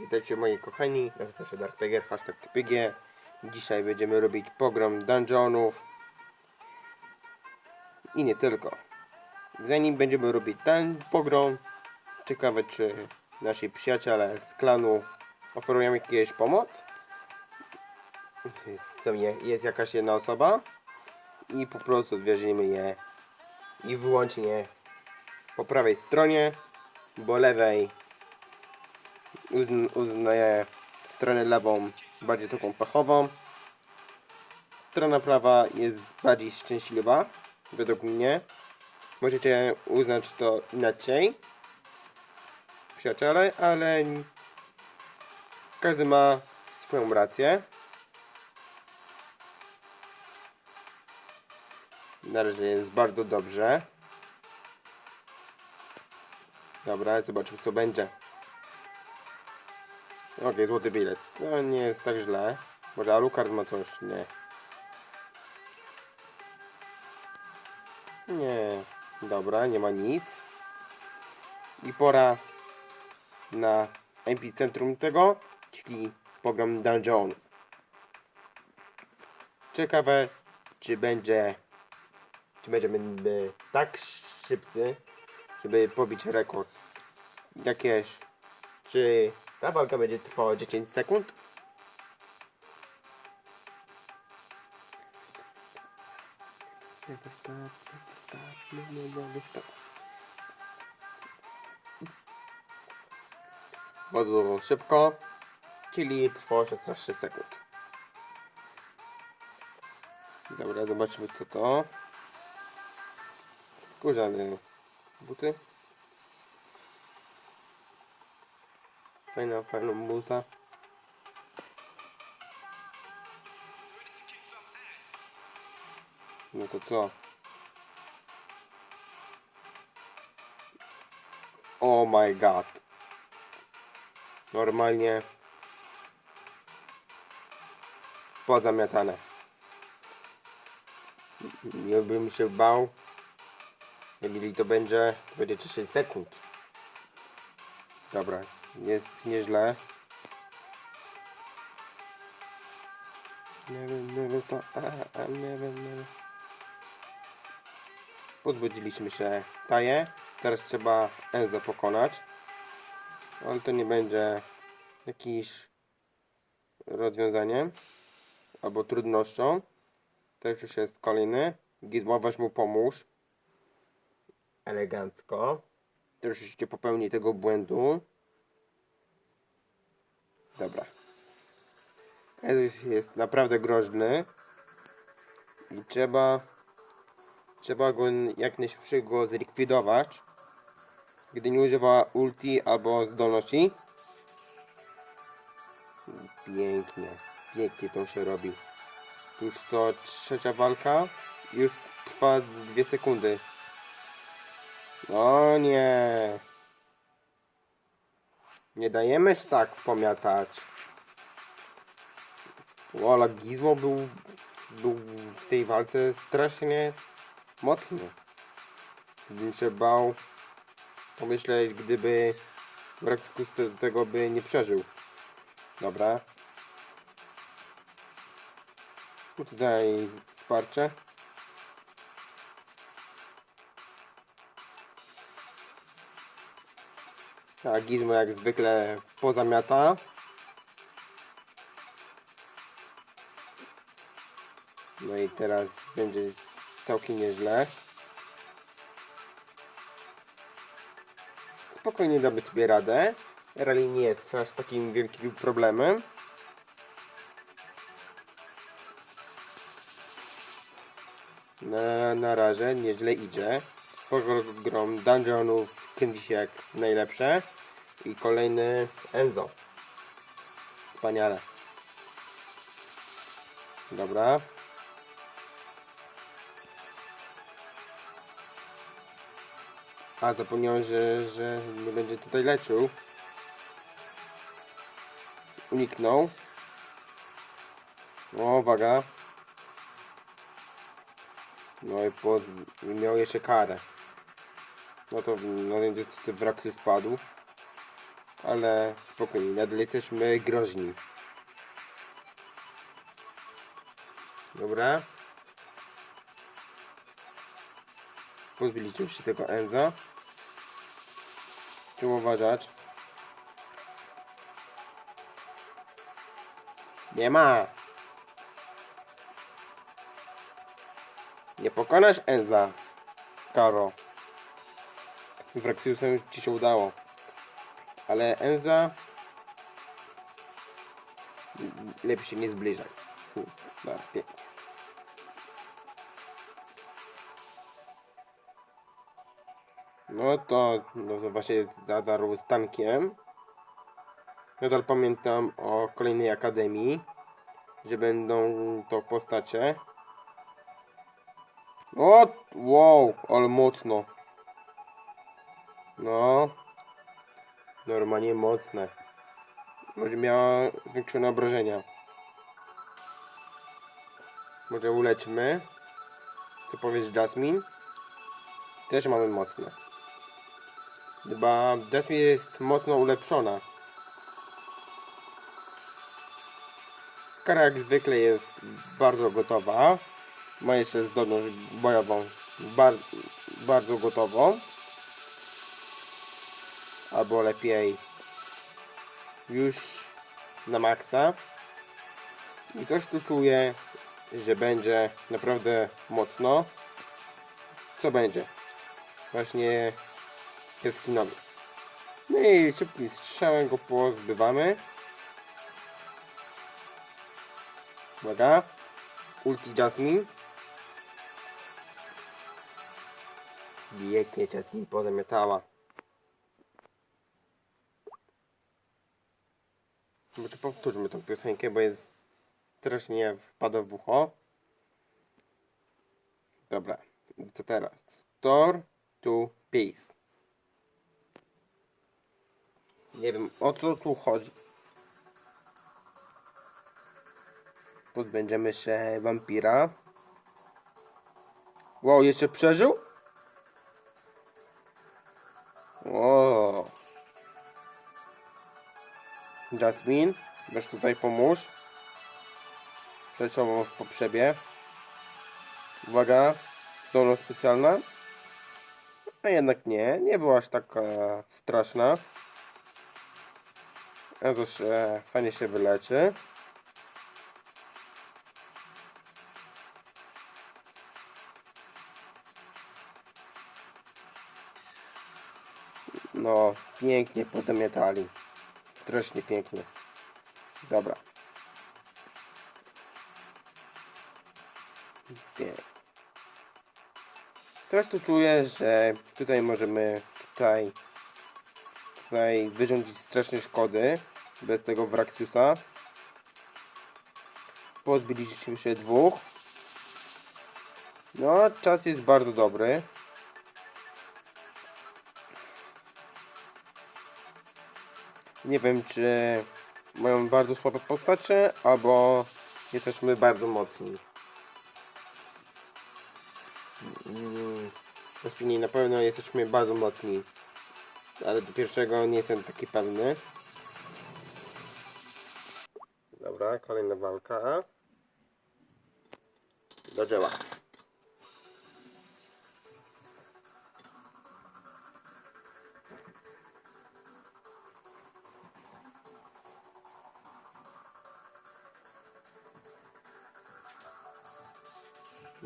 Witajcie moi kochani, nazywam się Dark hashtag TPG. Dzisiaj będziemy robić program dungeonów i nie tylko. Zanim będziemy robić ten program, ciekawe czy nasi przyjaciele z klanu oferują jakieś pomoc. Jest jakaś jedna osoba i po prostu zwierzymy je i wyłącznie po prawej stronie, bo lewej uzn uznaję stronę lewą bardziej taką pechową. Strona prawa jest bardziej szczęśliwa, według mnie. Możecie uznać to inaczej, przyjaciele, ale każdy ma swoją rację. Na razie jest bardzo dobrze. Dobra, zobaczymy co będzie. Okej, złoty bilet. No nie jest tak źle. Może Alucard ma coś? Nie. Nie. Dobra, nie ma nic. I pora na epicentrum tego, czyli program Dungeon. Ciekawe, czy będzie czy będziemy tak szybcy, żeby pobić rekord. Jakieś czy ta walka będzie trwała 10 sekund? Bardzo szybko, czyli trwało 16 sekund. Dobra, zobaczmy co to. Skórzane buty. Fajna, fajna muza. No to co? Oh my god. Normalnie pozamiatane. Nie bym się bał. Jeżeli to będzie, to będzie 10 sekund. Dobra, jest nieźle. Pozbudziliśmy się Taję. Teraz trzeba Enzo pokonać. Ale to nie będzie jakimś rozwiązaniem albo trudnością. Też już jest kolejny. Gizmo, weź mu pomóż. Elegancko. Troszeczkę popełni tego błędu. Dobra. Ezus jest naprawdę groźny. I trzeba... Trzeba go jak najszybciej go zlikwidować. Gdy nie używa ulti albo zdolności. Pięknie. Pięknie to się robi. Już to trzecia walka. Już trwa dwie sekundy. O nie. Nie dajemy tak pomiatać. O, ale Gizmo był, był w tej walce strasznie mocny. Gdybym się bał pomyśleć, gdyby Braxkus tego by nie przeżył. Dobra. Tu Tutaj wsparcie. Tak, Gizmo jak zwykle pozamiata. No i teraz będzie całkiem nieźle. Spokojnie damy sobie radę. Rally nie jest aż takim wielkim problemem. Na, na razie nieźle idzie. Program dungeonów kręci się jak najlepsze. I kolejny Enzo. Wspaniale. Dobra. A, zapomniałem, że, że nie będzie tutaj leczył. Uniknął. O, uwaga. No i pod... miał jeszcze karę. No to no niestety wrak spadł. Ale spokojnie, nadal jesteśmy groźni. Dobra. Pozbyliśmy się tego Enza. Trzeba uważać. Nie ma. Nie pokonasz Enza, Karo. Z Rexiusem ci się udało. Ale Enza... Lepiej się nie zbliżaj. Dobra, pięknie. No to no, właśnie zadarł z tankiem. Nadal pamiętam o kolejnej akademii, że będą to postacie. O, wow, ale mocno. No, normalnie mocne. Może miała zwiększone obrażenia. Może uleczmy. Co powiesz Jasmine? Też mamy mocne. Chyba Jasmine jest mocno ulepszona. Kara jak zwykle jest bardzo gotowa. Ma jeszcze zdolność bojową bar bardzo gotową. Albo lepiej już na maksa. I coś tu czuję, że będzie naprawdę mocno. Co będzie? Właśnie jaskinowy. No i szybkim strzałem go pozbywamy. Uwaga. Ulti Jasmine. Biegnie Jasmine pozamiatała. Może powtórzmy tą piosenkę, bo jest strasznie wpada w ucho. Dobra, co teraz? Thor to Peace. Nie wiem o co tu chodzi. Pozbędziemy się wampira. Wow, jeszcze przeżył? O. Jasmine, weź tutaj pomóż. Przeciąłem w poprzebie. Uwaga, zdolność specjalna. A jednak nie, nie była aż taka straszna. Jakoś e, fajnie się wyleczy. No, pięknie pozamiatali. Strasznie pięknie. Dobra. Teraz tu czuję, że tutaj możemy tutaj, tutaj wyrządzić straszne szkody bez tego Wraxiusa. Pozbyliśmy się dwóch. No, czas jest bardzo dobry. Nie wiem, czy mają bardzo słabe postacie, albo jesteśmy bardzo mocni. Mm, Właściwie na pewno jesteśmy bardzo mocni. Ale do pierwszego nie jestem taki pewny. Dobra, kolejna walka. Do dzieła.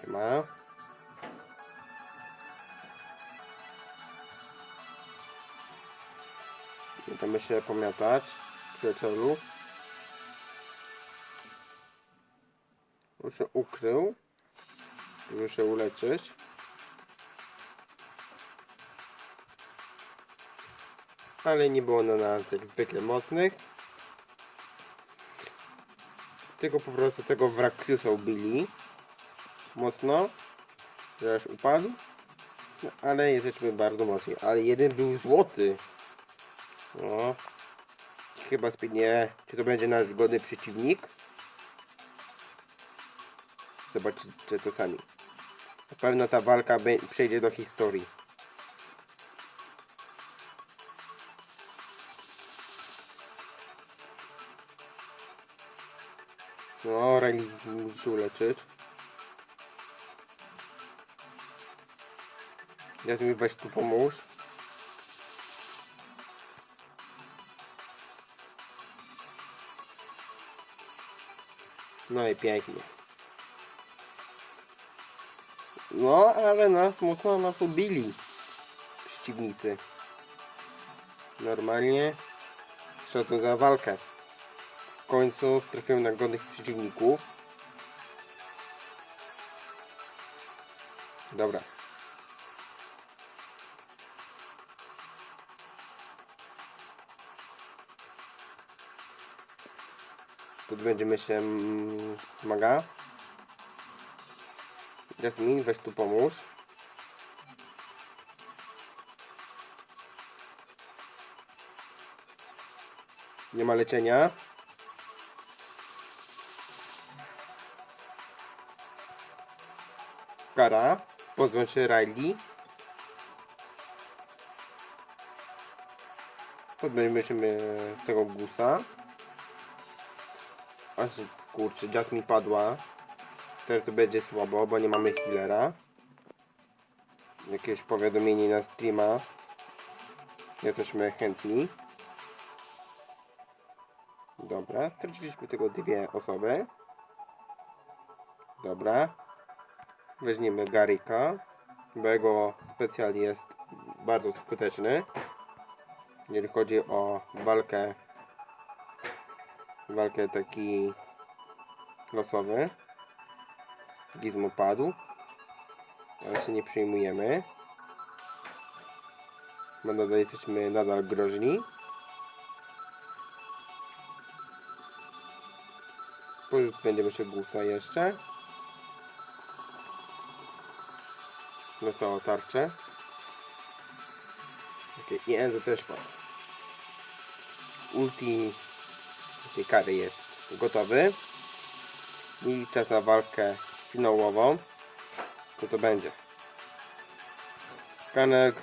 Nie ma. Będziemy się pomiatać, przyjacielu. Już się ukrył. Się uleczyć. Ale nie było na nas jak zwykle mocnych. Tylko po prostu tego Wraxiusa ubili mocno, że aż upadł, no, ale jesteśmy bardzo mocni, ale jeden był złoty. No. Chyba spinie, czy to będzie nasz godny przeciwnik? Zobaczycie to sami. Na pewno ta walka przejdzie do historii. No, Reli musi uleczyć. Ja mi weź tu pomóż. No i pięknie. No, ale nas mocno nas ubili przeciwnicy. Normalnie szacun za walkę. W końcu trafiłem na godnych przeciwników. Dobra. Podbędziemy się mm, maga. Jasmin, weź tu pomóż. Nie ma leczenia. Kara. Pozbądź się Riley. Pozbędziemy się e, tego gusa. Aż kurczę, Jasmine padła. Teraz to będzie słabo, bo nie mamy healera. Jakieś powiadomienie na streama. Jesteśmy chętni. Dobra, straciliśmy tylko dwie osoby. Dobra. Weźmiemy Garika, bo jego specjal jest bardzo skuteczny. Jeżeli chodzi o walkę walkę taki losowy. Gizmo padł. Ale się nie przejmujemy. Bo nadal jesteśmy nadal groźni. Będziemy się gusa jeszcze. No to tarczę. Okay. I Enzo też padł. Ulti tej kary jest gotowy. I czas na walkę finałową. Co to będzie? Kanek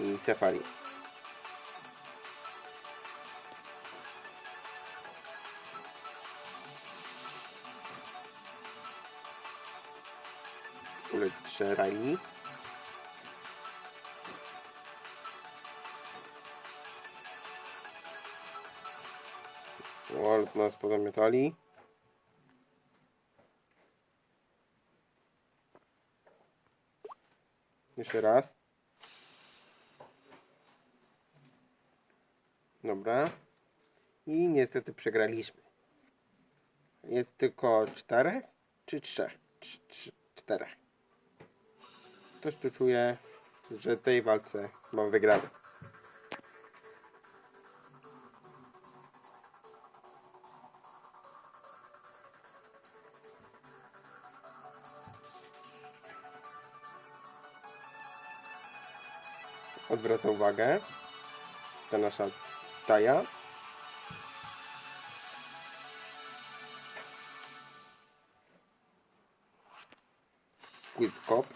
i Safari. Ulecz Riley. Ale nas pozamiatali. Jeszcze raz. Dobra. I niestety przegraliśmy. Jest tylko czterech czy trzech? Cz- cz- Czterech. Ktoś tu czuje, że tej walce mam wygrane. Odwraca uwagę. Ta nasza taja. Quick Cop.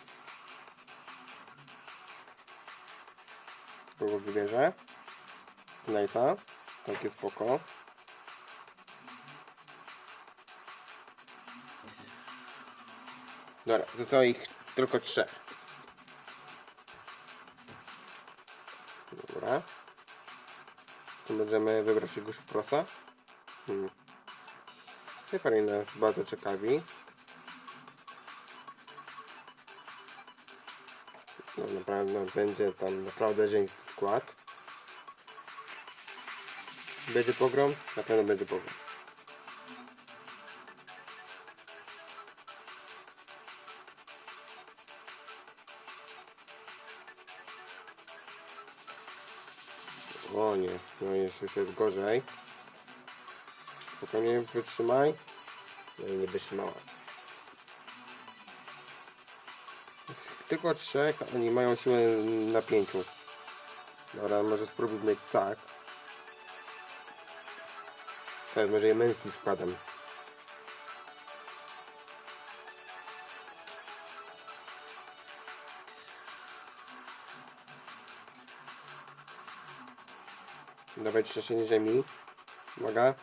Kogo wybierze? Knight'a. Takie spoko. Dobra, co ich tylko trzech. Dobra. Tu będziemy wybrać jego prosa. Hmm. Nas bardzo ciekawi. No naprawdę będzie tam naprawdę dzięki skład. Będzie pogrom? Na pewno będzie pogrom. O nie, no jest już jest gorzej. Spokojnie wytrzymaj. No i nie wytrzymała. Tylko trzech, oni mają siłę na pięciu. Dobra, może spróbujmy tak. Teraz może je męskim składem. Dobre trzęsienie ziemi. Uwaga.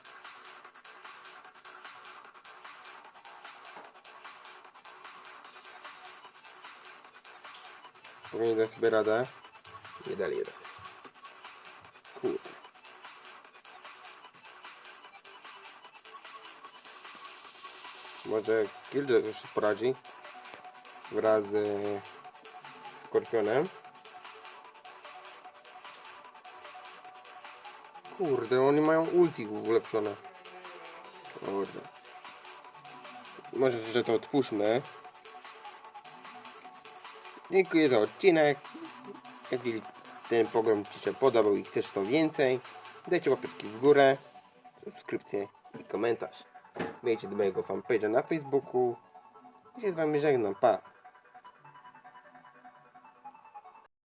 Powinien dać sobie radę. Nie dali radę. Kurde. Może Gildo już poradzi wraz z Skorpionem. Kurde, oni mają ulti ulepszone. Kurde. Może, że to otwórzmy. Dziękuję za odcinek. Jeżeli ten program Ci się podobał i chcesz to więcej, dajcie łapeczki w górę, subskrypcję i komentarz. Wejdźcie do mojego fanpage'a na Facebooku. I się z Wami żegnam. Pa!